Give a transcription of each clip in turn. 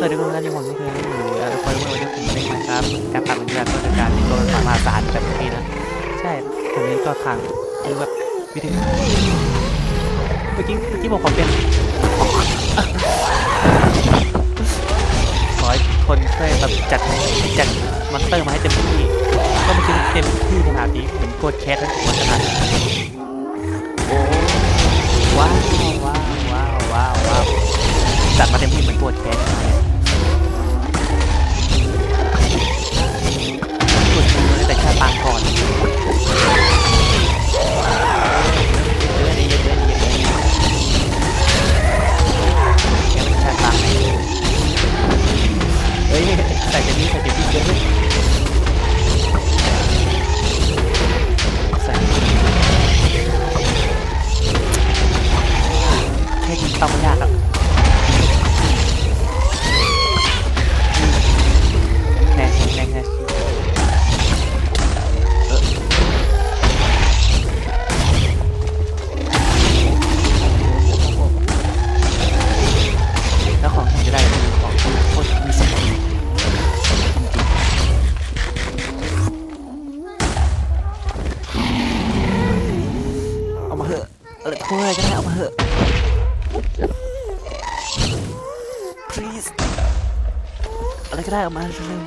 สวัสดีทุกท่านที่ผมที่เคยอยู่เอ่อคนวันนี้ผมเล่นมาครับการปรับเป็นแบบต้นการที่ตัวสามาศาลแบบนี้นะ ใช่ผมนี้ก็ทางคือแบบวิธีเมื่อกี้เมื่อกี้บอกผมเป็นขอให้คนช่วยแบบจัดจัดมอนเตอร์มาให้เต็มที่ก็ไม่ใช่เต็มที่ขนาดนี้เหมือนโกดแคสทั้งตัวขนาดโอ้ว้าวว้าวว้าวว้าวว้าวจัดมาเต็มที่เหมือนโกดแคส อะ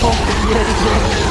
โอ้โห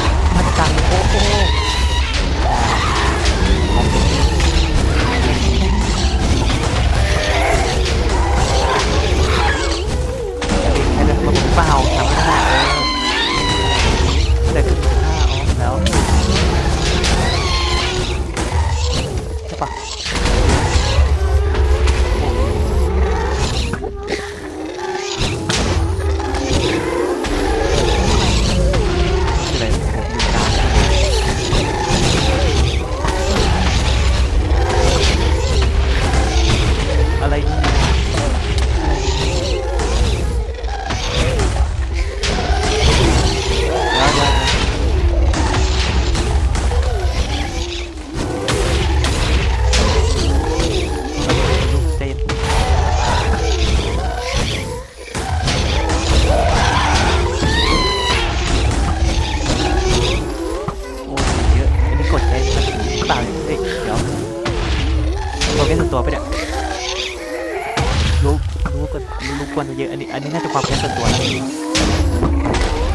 น่าจะควนส่วนตัว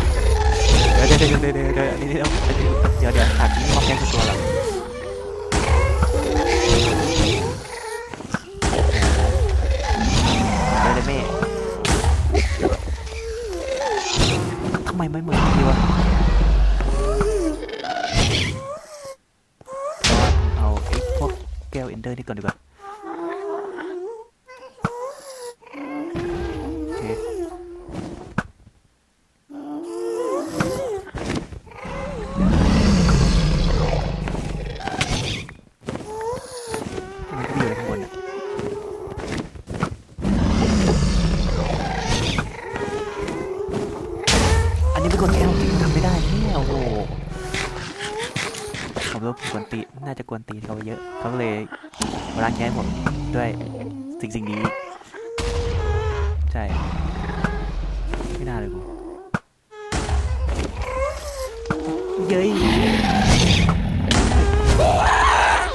แล้วเดี๋ยวเดี๋ยวเดี๋ยวเดี๋ยวเดี๋ยวเดี๋ยวเดี๋ยวเดี๋ยวขาดความแค้นส่วนตัวล้วเดี๋ยวเลยแม่ทำไมไม่เหมือนดีวะเอาไอ้พวกแก้วเอนเดอร์นี่ก่อนดีกว่า จะกวนตีนเขาเยอะ เขาก็เลยมาล้างแค้นผมด้วยสิ่งสิ่งนี้ ใช่ ไม่น่าเลยกูเย้ย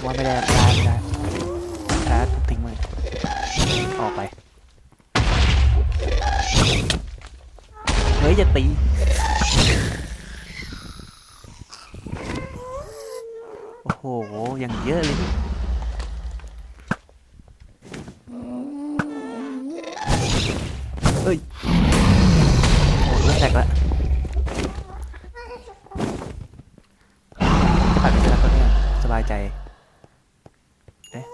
ว่าไม่ได้ร้านไม่ได้ร้านทุบทิ้งเลยออกไป เฮ้ยอย่าตี โหยังเยอะเลยเอ้ยโอ้เกแตกละผ่านไปแล้วก็เนี่ยสบายใจเอ๊ะ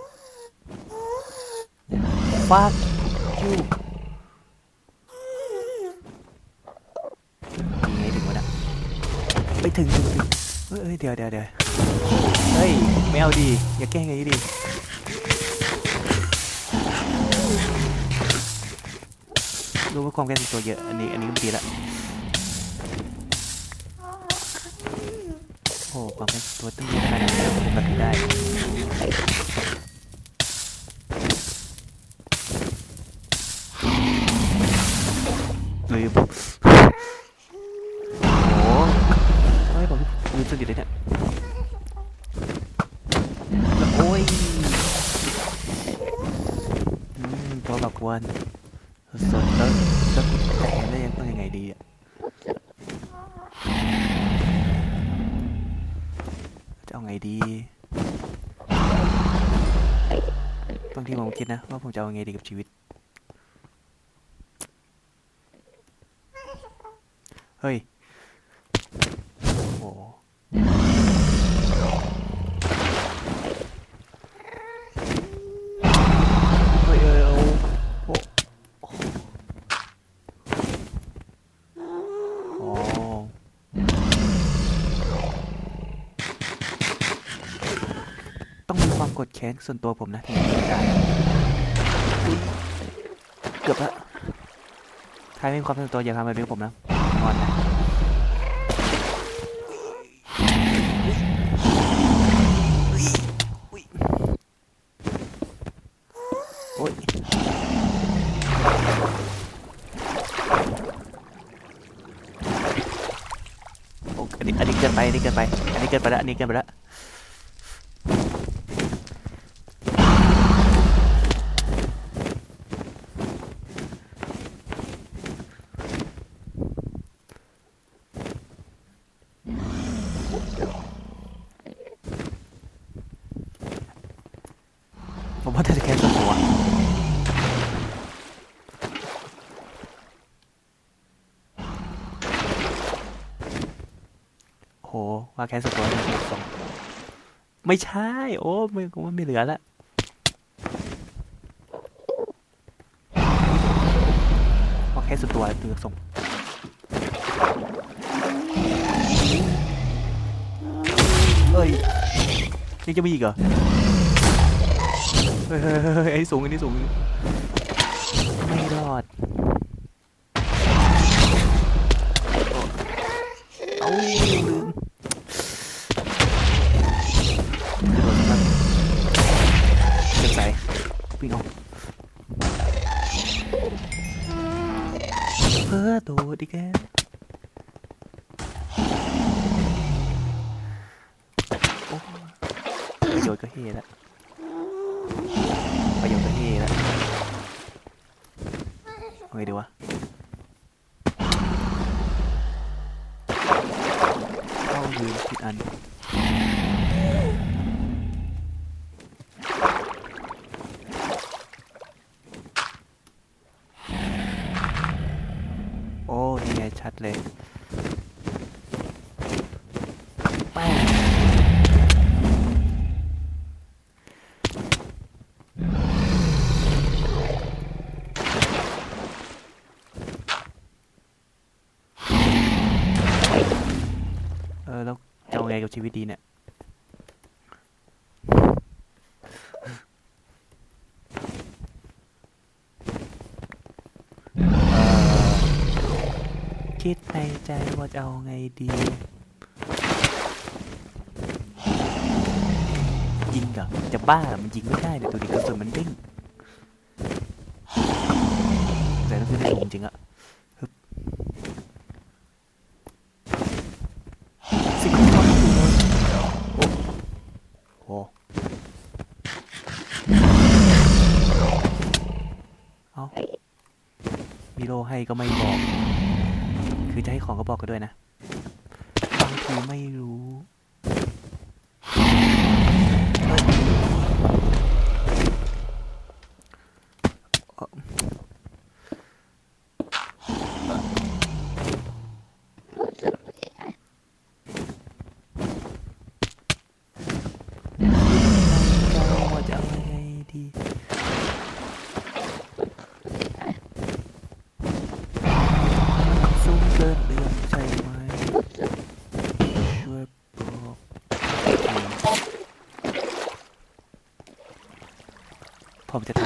ฟาดคิวยังไงถึงวะน่ะไปถึงถึงถึงเฮ้ยเดี๋ยวเดี๋ยวเดี๋ยว ฮ้ย ไม่เอาดี อย่าแกล้งอย่างนี้ดิรู้ว่าความแก้ตัวเยอะ อันนี้ อันนี้ก็ดีละโอ้ความแก้ตัวตั้งมีขนาดนั้นแล้วผมแบบนี้ได้ ตัวแบบกวนสดๆแล้วแล้วแต่งได้ยังต้องยังไงดีอะจะเอาไงดีบางทีผมคิดนะว่าผมจะเอาไงดีกับชีวิต เฮ้ย โอ้ต้องมีความกดแค้นส่วนตัวผมนะถึงจะได้เกือบละถ้าไม่มีความส่วนตัวอย่าทำแบบนี้กับผมนะงอนนะ โอ้ยโอ้อันนี้อันนี้เกินไป อันนี้เกินไป อันนี้ เกินไปแล้วอันนี้เกินไปแล้ว ผมว่าน่าจะแค่ส่วนตัว โห ว่าแค่สตัวหนึ่งสองไม่ใช่ โอ้ไม่ผมว่าไม่เหลือละว่าแค่สตัวตือส่งเอ้ยยังจะมีอีกเหรอเฮ้ยเฮ้ยเฮ้ยเฮ้ยไอ้สูงอันนี้สูง ไม่รอด ประโยชน์ก็เฮแล้วประโยชน์ก็เฮแล้วเอาไงดีวะเข้ายืนผิดอัน ไงกับชีวิตดีเนี่ย คิดในใจว่าจะเอาไงดียิงเหรอจะบ้าเหรอมันยิงไม่ได้เนี่ยตัวนี้กระสุนมันเด้งแต่ต้องขึ้นได้สูงจริงอะฮึบสิ่งที่ทำคือโอ้โหเอามีโลให้ ก็ไม่บอก คือจะให้ของก็บอกกันด้วยนะบางทีไม่รู้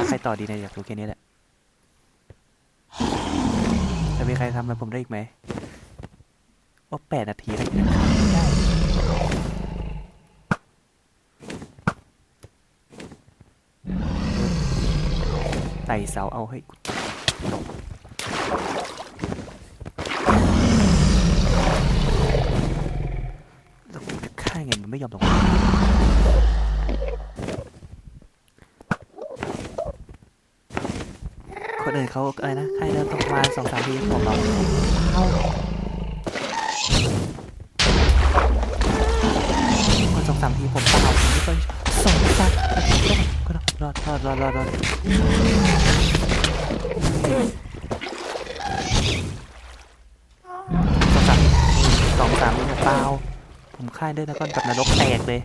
ใครต่อดีเนยอยากรู้แค่นี้แหละจะมีใครทำอะไรผมได้อีกไหมว่าแปดนาทีแล้วยังทำไม่ได้ไต่เสาเอาให้กูตกแล้วกูจะฆ่าไงมันไม่ยอมลงมา คนอื่นเขาอะไรนะใครเดินตกมาสองสามทีผมเราคนสองสามทีผมเปล่าผมไม่ค่อยสองสามก็รอดรอดรอดรอดรอดสองสามสองสามเนี่เปล่าผมฆ่าด้วยนะก้อนกับนรกแตกเลย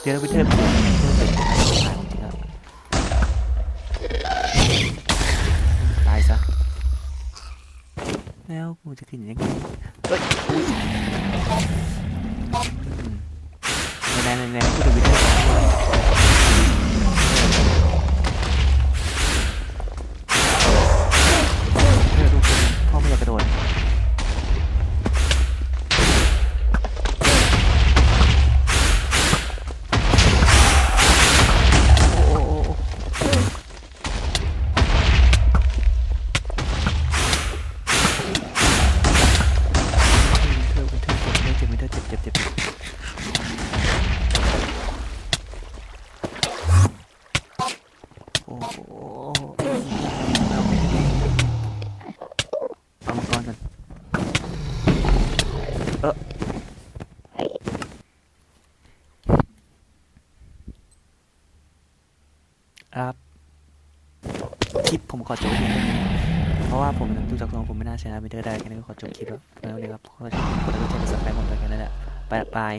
เดี๋ยวเราไปเทิร์นเทินเทิร์นเป็ แล้วกูจะกินยังไงากตรงผมไม่น่าชนะมิเตอร์ได้แค่นี้ก็ขอจบคลิปแล้วแล้วนะครับขอจบคุณทุกท่านที่สนใจผมไปกันแล้วแหละไปละบาย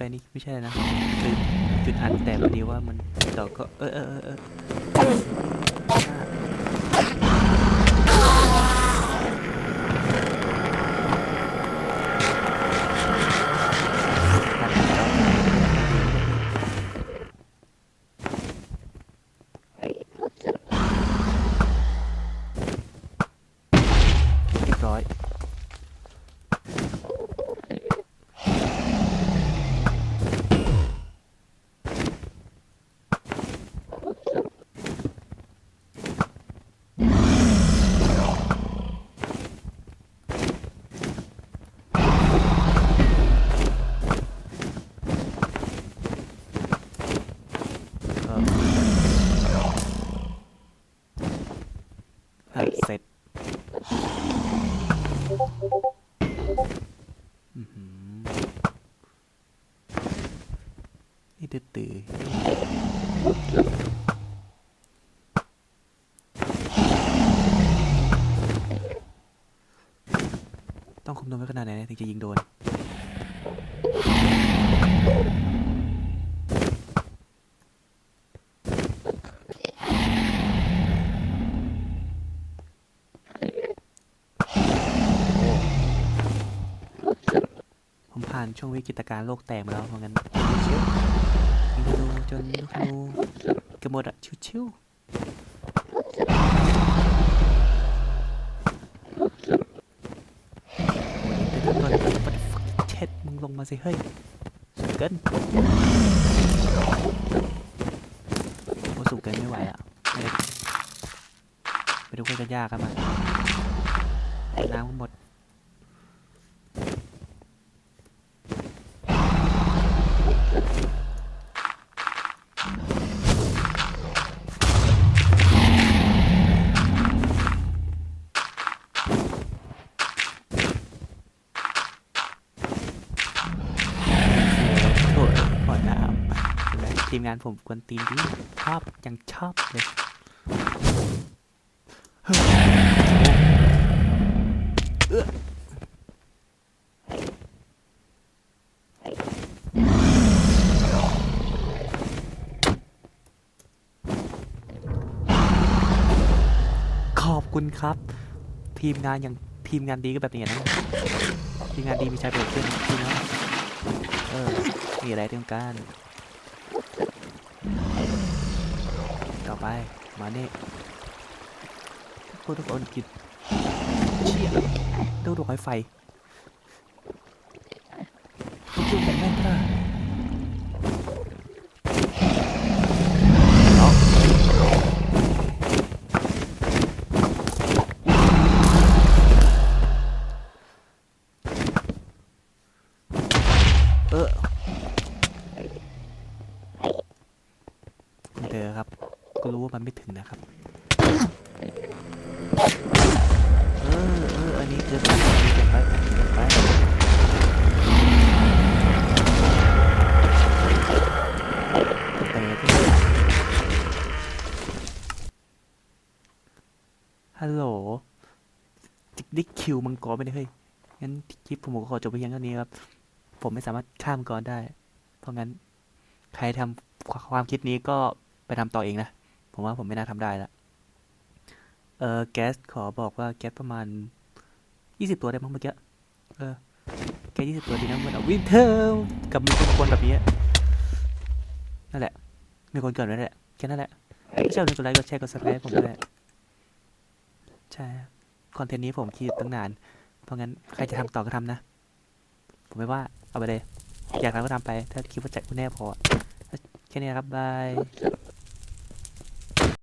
ไปนี่ไม่ใช่นะคือจุดอันแต่พอดีว่ามันต่อก็เออเออเออ ถึงจะยิงโดน ผมผ่านช่วงวิกฤตการณ์โลกแตกมาแล้วเพราะงั้นชิวยิงธนูจนลูกธนูเกระหมดอะชิวๆ ลงมาสิ เฮ้ยสูงเกินโอ้สูงเกินไม่ไหวอะไปเลยไปดูคุยกันยากกันมาน้ำก็หมด โถ่ขอน้ำเห็นไห มงานผมกวนตีนดีชอบยังชอบเลยขอบคุณครับ ทีมงานอย่างทีมงานดีก็แบบนี้นะทีมงานดีมีช้ประโยชน์ขึ้นจริงนะเออมีอะไรต้องการ ไป มาเนี่ทุกคนทุกคนกินเชี่ยต้องดูไฟไฟทุกคนแม่นป่ะเอาเออ คุณเธอครับ ก็รู้ว่า มันไม่ถึงนะครับเออเอออันนี้เกินไปอันนี้เกินไปอันนี้เกินไปเตะด้วยฮัลโหลจิกดิคิวมังกรไปเลยเฮ้ยงั้นคลิปผมก็ขอจบไปเพียงเท่านี้ครับ ผมไม่สามารถข้ามมังกรได้ เพราะงั้นใครทำความคิดนี้ก็ไปทำต่อเองนะ ผมว่าผมไม่น่าทำได้ละเออแก๊สขอบอกว่าแก๊สประมาณยี่สิบตัวได้มั้งเมื่อกี้เออแก๊สยี่สิบตัวดีนะเหมือนเอาวินเทอร์กับมีคนแบบนี้นั่นแหละ มีคนเกิดไว้นั่นแหละแค่นั้นแหละถ้าชอบกดไลค์กดแชร์กดซับสไครต์ผมด้วยใช่คอนเทนต์นี้ผมคิดตั้งนาน เพราะงั้นใครจะทำต่อก็ทำนะ ผมไม่ว่า เอาไปเลย อยากทำก็ทำไป ถ้าคิดว่าใจคุณแน่พอ แค่นี้ครับ บาย